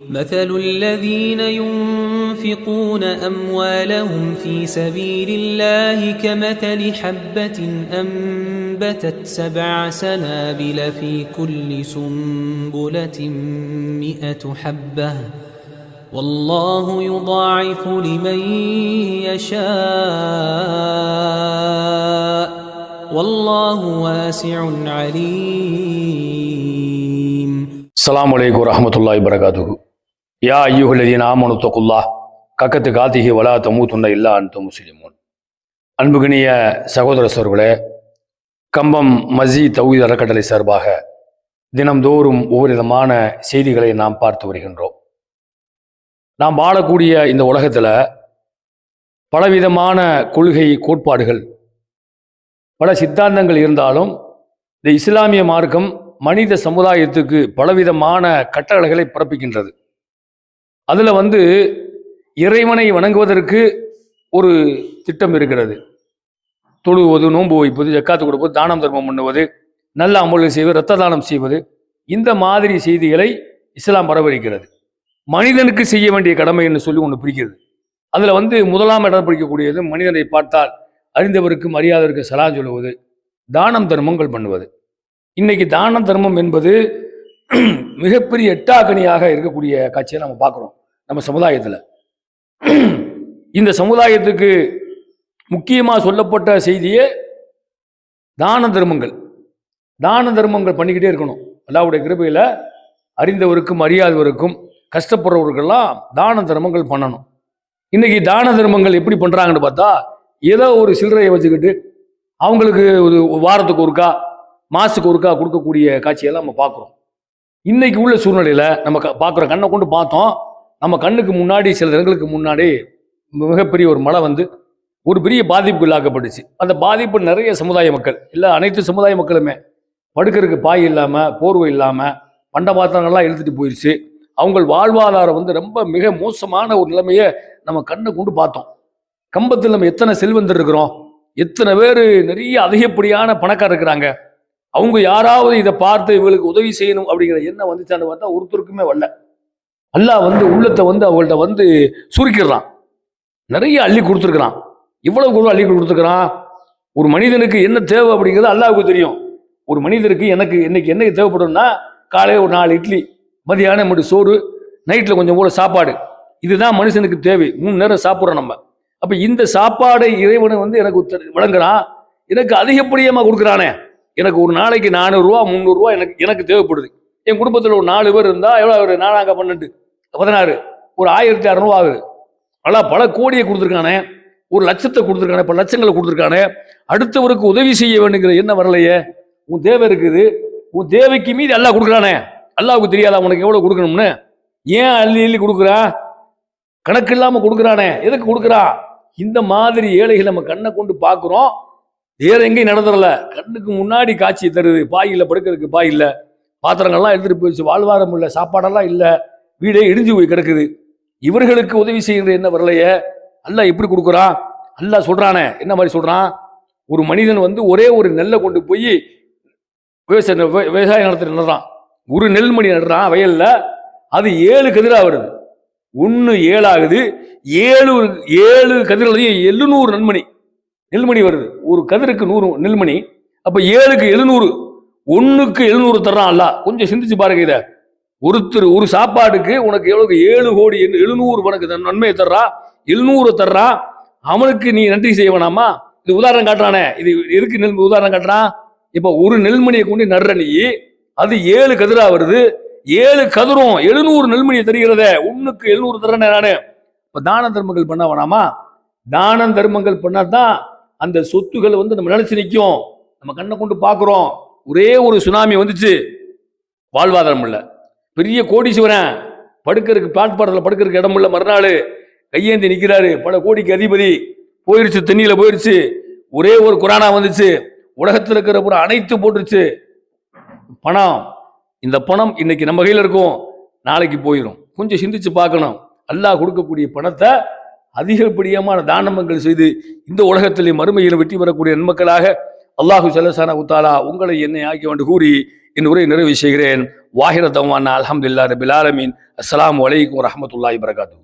مثل الذين ينفقون أموالهم في سبيل الله كمثل حبة أنبتت سبع سنابل في كل سنبلة مئة حبة. والله يضاعف لمن يشاء. والله واسع عليم. السلام عليكم ورحمة الله وبركاته. யா ஐயுஹல்லதீன ஆமனு தொகுல்லா கக்கத்து காத்திகி வலா தமூத்துன்ன இல்லா அன்து முஸ்லிமோன் அன்புகினிய சகோதர சோர்களே கம்பம் மசி தௌஹீத் அறக்கட்டளை சார்பாக தினம்தோறும் ஒவ்வொரு விதமான செய்திகளை நாம் பார்த்து வருகின்றோம் நாம் வாழக்கூடிய இந்த உலகத்தில் பலவிதமான கொள்கை கோட்பாடுகள் பல சித்தாந்தங்கள் இருந்தாலும் இந்த இஸ்லாமிய மார்க்கம் மனித சமுதாயத்துக்கு பலவிதமான கட்டளைகளை பிறப்பிக்கின்றது அதில் வந்து இறைவனை வணங்குவதற்கு ஒரு திட்டம் இருக்கிறது. தொழுவது நோன்பு வைப்பது ஜக்காத்து கொடுப்பது தானம் தர்மம் பண்ணுவது நல்ல அமல்கள் செய்வது இரத்த தானம் செய்வது இந்த மாதிரி செய்திகளை இஸ்லாம் பரவலிக்கிறது மனிதனுக்கு செய்ய வேண்டிய கடமை என்று சொல்லி ஒன்று பிரிக்கிறது. அதில் வந்து முதலாம் இடம் பிடிக்கக்கூடியது மனிதனை பார்த்தால் அறிந்தவருக்கு மரியாதைக்கு சலா சொல்லுவது தானம் தர்மங்கள் பண்ணுவது. இன்னைக்கு தானம் தர்மம் என்பது மிகப்பெரிய எட்டாக்கணியாக இருக்கக்கூடிய காட்சியை நம்ம பார்க்குறோம் நம்ம சமுதாயத்தில். இந்த சமுதாயத்துக்கு முக்கியமாக சொல்லப்பட்ட செய்தியே தான தர்மங்கள். தான தர்மங்கள் பண்ணிக்கிட்டே இருக்கணும். அல்லாவுடைய கிருபையில் அறிந்தவருக்கும் அறியாதவருக்கும் கஷ்டப்படுறவருக்கெல்லாம் தான தர்மங்கள் பண்ணணும். இன்றைக்கி தான தர்மங்கள் எப்படி பண்ணுறாங்கன்னு பார்த்தா ஏதோ ஒரு சில்லறையை வச்சுக்கிட்டு அவங்களுக்கு ஒரு வாரத்துக்கு ஒருக்கா மாதத்துக்கு ஒருக்கா கொடுக்கக்கூடிய காட்சியெல்லாம் நம்ம பார்க்குறோம். இன்னைக்கு உள்ள சூழ்நிலையில் நம்ம க பார்க்குறோம் கண்ணை கொண்டு பார்த்தோம். நம்ம கண்ணுக்கு முன்னாடி சில தினங்களுக்கு முன்னாடி மிகப்பெரிய ஒரு மழை வந்து ஒரு பெரிய பாதிப்புக்கு உள்ளாக்கப்பட்டுச்சு அந்த பாதிப்பு நிறைய சமுதாய மக்கள் இல்லை அனைத்து சமுதாய மக்களுமே படுக்கிறதுக்கு பாய் இல்லாமல் போர்வை இல்லாமல் பண்ட பாத்திரங்கள்லாம் இழுத்துட்டு போயிடுச்சு அவங்க வாழ்வாதாரம் வந்து ரொம்ப மிக மோசமான ஒரு நிலைமையை நம்ம கண்ணை கொண்டு பார்த்தோம். கம்பத்தில் நம்ம எத்தனை செல்வந்தர் இருக்கிறோம்? எத்தனை பேர் நிறைய அதிகப்படியான பணக்காரர் இருக்கிறாங்க? அவங்க யாராவது இதை பார்த்து இவங்களுக்கு உதவி செய்யணும் அப்படிங்கிற எண்ணம் வந்துச்சான்னு பார்த்தா ஒருத்தருக்குமே வரல. அல்லாஹ் வந்து உள்ளத்தை வந்து அவங்கள்ட்ட வந்து சுருக்கிடுறான். நிறைய அள்ளி கொடுத்துருக்குறான். இவ்வளவு கூட அள்ளி கொடுத்துருக்குறான். ஒரு மனிதனுக்கு என்ன தேவை அப்படிங்கிறது அல்லாவுக்கு தெரியும். ஒரு மனிதருக்கு எனக்கு இன்னைக்கு என்ன தேவைப்படும்னா காலையில் ஒரு நாலு இட்லி மதியானம் மட்டும் சோறு நைட்டில் கொஞ்சம் கூட சாப்பாடு. இதுதான் மனுஷனுக்கு தேவை. மூணு நேரம் சாப்பிட்றோம் நம்ம. அப்போ இந்த சாப்பாடை இறைவனை வந்து எனக்கு வழங்குறான். எனக்கு அதிகப்படியமாக கொடுக்குறானே. எனக்கு ஒரு நாளைக்கு நானூறுரூவா முந்நூறுரூவா எனக்கு எனக்கு தேவைப்படுது. என் குடும்பத்தில் ஒரு நாலு பேர் இருந்தால் எவ்வளோ ஒரு நாலாங்க பன்னெண்டு. பதினாறு. ஒரு ஆயிரத்தி அறநூறுவா ஆகுது. நல்லா பல கோடியை கொடுத்துருக்கானே. ஒரு லட்சத்தை கொடுத்துருக்கானே. பல லட்சங்களை கொடுத்துருக்கானே. அடுத்தவருக்கு உதவி செய்ய வேண்டுங்கிற என்ன வரலையே. உன் தேவை இருக்குது. உன் தேவைக்கு மீது எல்லாம் கொடுக்குறானே. அல்லாவுக்கு தெரியாதா உனக்கு எவ்வளோ கொடுக்கணும்னு? ஏன் அள்ளி அள்ளி கொடுக்குறான் கணக்கு இல்லாமல் கொடுக்குறானே. எதுக்கு கொடுக்குறான் இந்த மாதிரி ஏழைகளை நம்ம கண்ணை கொண்டு பார்க்குறோம். வேற எங்கேயும் நடந்துடல. கண்ணுக்கு முன்னாடி காட்சி தருது. பாய் இல்லை படுக்கிறதுக்கு பாய் இல்லை. பாத்திரங்கள்லாம் எடுத்துட்டு போயிடுச்சு. வாழ்வாரம் இல்லை சாப்பாடெல்லாம் இல்லை. வீடே இடிஞ்சு போய் கிடக்குது. இவர்களுக்கு உதவி செய்கிற என்ன வரலையே? அல்ல எப்படி கொடுக்குறான்? அல்ல சொல்றானே. என்ன மாதிரி சொல்றான்? ஒரு மனிதன் வந்து ஒரே ஒரு நெல்லை கொண்டு போய் விவசாய விவசாயம் விவசாய நிலத்தில் நடுறான். ஒரு நெல்மணி நடுறான் வயல்ல. அது ஏழு கதிராக வருது. ஒன்று ஏழாகுது. ஏழு ஏழு கதிரையும் எழுநூறு நன்மணி. நெல்மணி வருது. ஒரு கதிருக்கு நூறு நெல்மணி. அப்போ ஏழுக்கு எழுநூறு. ஒன்றுக்கு எழுநூறு தர்றான் அல்ல. கொஞ்சம் சிந்திச்சு பாருங்க இதை. ஒருத்தர் ஒரு சாப்பாடுக்கு உனக்கு எவ்வளவு ஏழு கோடி எழுநூறு உனக்கு நன்மையை தர்றா? எழுநூறு தர்றா? அவனுக்கு நீ நன்றி செய்ய வேணாமா? இது உதாரணம் காட்டுறானே. இது எதுக்கு நெல் உதாரணம் காட்டுறான்? இப்போ ஒரு நெல்மணியை கொண்டு நடுற நீ அது ஏழு கதிரா வருது. ஏழு கதிரும் எழுநூறு நெல்மணியை தருகிறதே. ஒன்றுக்கு எழுநூறு தர்றேனே நானு. இப்போ தான தர்மங்கள் பண்ண வேணாமா? தான தர்மங்கள் பண்ணாதான் அந்த சொத்துகள் வந்து நம்ம நினைச்சு நிற்கும் நம்ம கண்ணை கொண்டு பார்க்குறோம். ஒரே ஒரு சுனாமி வந்துச்சு. வாழ்வாதாரம் இல்லை. பெரிய கோடீஸ்வரன். படுக்கிறதுக்கு பிளாட்பாரத்தில் படுக்கிறதுக்கு இடம் இல்லை. மறுநாள் கையேந்தி நிற்கிறாரு பல கோடிக்கு அதிபதி. போயிடுச்சு தண்ணியில் போயிடுச்சு ஒரே ஒரு குரானா வந்துச்சு. உலகத்தில் இருக்கிற பூரா அனைத்து போட்டுருச்சு. பணம். இந்த பணம் இன்னைக்கு நம்ம கையில் இருக்கும். நாளைக்கு போயிடும் கொஞ்சம் சிந்திச்சு பார்க்கணும். அல்லாஹ் கொடுக்கக்கூடிய பணத்தை அதிகப்படியமான தானமங்கள் செய்து இந்த உலகத்திலே மறுமையில் வெற்றி பெறக்கூடிய நன்மக்களாக அல்லாஹு சல்லசான உத்தாலா உங்களை என்னை ஆக்கி வந்து கூறி என் உரை நிறைவு செய்கிறேன். வாஹிர தவானா அலமதுல்லா ரபில் ஆலமீன். அஸ்ஸலாமு அலைக்கும் வரஹ்மத்துல்லாஹி வரகாத்து